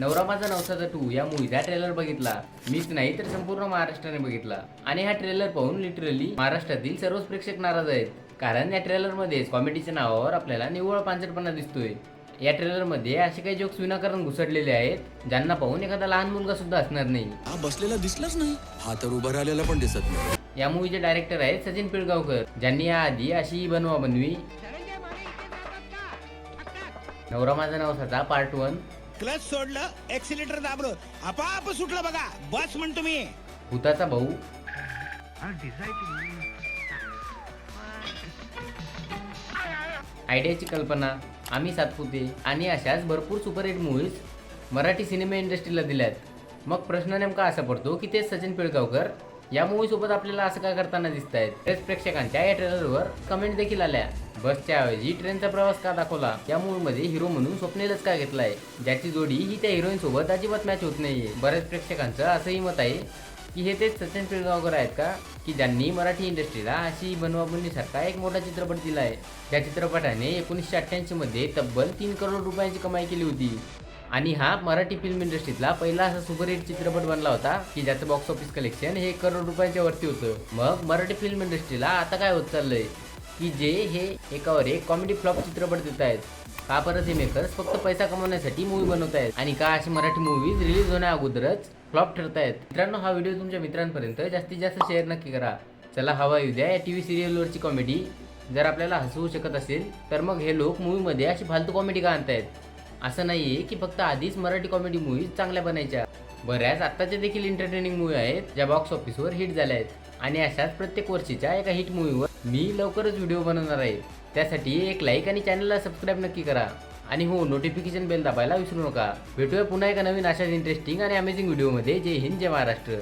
नवरा माझा नवसाचा टू या मूवीचा ट्रेलर बघितला. मीच नाही तर संपूर्ण महाराष्ट्राने बघितला. आणि हा ट्रेलर पाहून लिटरली महाराष्ट्रातील सर्वच प्रेक्षक नाराज आहेत. कारण या ट्रेलरमध्ये कॉमेडीच्या नावावर आपल्याला निव्वळ पांचटपणा दिसतोय. या ट्रेलरमध्ये असे काही जोक्स विनाकारण घुसडलेले आहेत ज्यांना पाहून एखादा लहान मुलगा सुद्धा असणार नाही. हा बसलेला दिसलाच नाही. हा तर उभा राहिलेला पण दिसत नाही. या मूवीचे डायरेक्टर आहेत सचिन पिळगावकर. ज्यांनी याआधी अशी बनवा बनवी. नवरा माझा नवसाचा पार्ट वन क्लच सोडलं एक्सिलेटर दाबलं. आपाप सुटलं बघा. बस म्हणतो मी. भूताचा भाऊ. आयडियाची कल्पना. आम्ही सातपुते आणि अशाच भरपूर सुपरहिट मूवीज मराठी सिनेमा इंडस्ट्रीला दिल्यात. मग प्रश्न नेमका असा पडतो की ते सचिन पिळगावकर या मूवीसोबत आपल्याला असं काय करताना दिसत आहेत बरेच प्रेक्षकांच्या या ट्रेलरवर कमेंट देखील आल्या. बसच्या ऐवजी ट्रेनचा प्रवास का दाखवला? या मूवीमध्ये हिरो म्हणून स्वप्नेलच का घेतलाय? ज्याची जोडी ही त्या हिरोईन सोबत अजिबात मॅच होत नाहीये. बऱ्याच प्रेक्षकांचं असंही मत आहे की हे तेच सचिन पिळगावकर आहेत का? की ज्यांनी मराठी इंडस्ट्रीला अशी बनवाबुनीसारखा एक मोठा चित्रपट दिला आहे त्या चित्रपटाने एकोणीसशे अठ्ठ्याऐंशी मध्ये तब्बल तीन करोड रुपयांची कमाई केली होती. आणि हा मराठी फिल्म इंडस्ट्रीतला पहिला असा सुपरहिट चित्रपट बनला होता की ज्याचं बॉक्स ऑफिस कलेक्शन हे करोड रुपयांच्या वरती होतं. मग मराठी फिल्म इंडस्ट्रीला आता काय होत चाललंय? की जे हे एकावर एक कॉमेडी फ्लॉप चित्रपट देत आहेत. का परत हे मेकर्स फक्त पैसा कमवण्यासाठी मूवी बनवत आहेत? आणि का अशी मराठी मूवीज रिलीज होण्या अगोदरच फ्लॉप ठरत आहेत मित्रांनो हा व्हिडिओ तुमच्या मित्रांपर्यंत जास्तीत जास्त शेअर नक्की करा. चला हवा येऊ द्या. या टी व्ही सिरियलवरची कॉमेडी जर आपल्याला हसवू शकत असेल तर मग हे लोक मूवीमध्ये अशी फालतू कॉमेडी का आणतायत? असं नाही आहे की फक्त आधीच मराठी कॉमेडी मूवीज चांगल्या बनायच्या. बऱ्याच आत्ताच्या देखील एंटरटेनिंग मूवी आहेत ज्या बॉक्स ऑफिसवर हिट झाल्या आहेत. आणि अशाच प्रत्येक वर्षीच्या एका हिट मूवीवर मी लवकरच व्हिडिओ बनवणार आहे. त्यासाठी एक लाईक आणि चॅनलला सबस्क्राईब नक्की करा. आणि हो नोटिफिकेशन बेल दाबायला विसरू नका. भेटूया पुन्हा एका नवीन अशाच इंटरेस्टिंग आणि अमेझिंग व्हिडिओमध्ये जय हिंद जय महाराष्ट्र.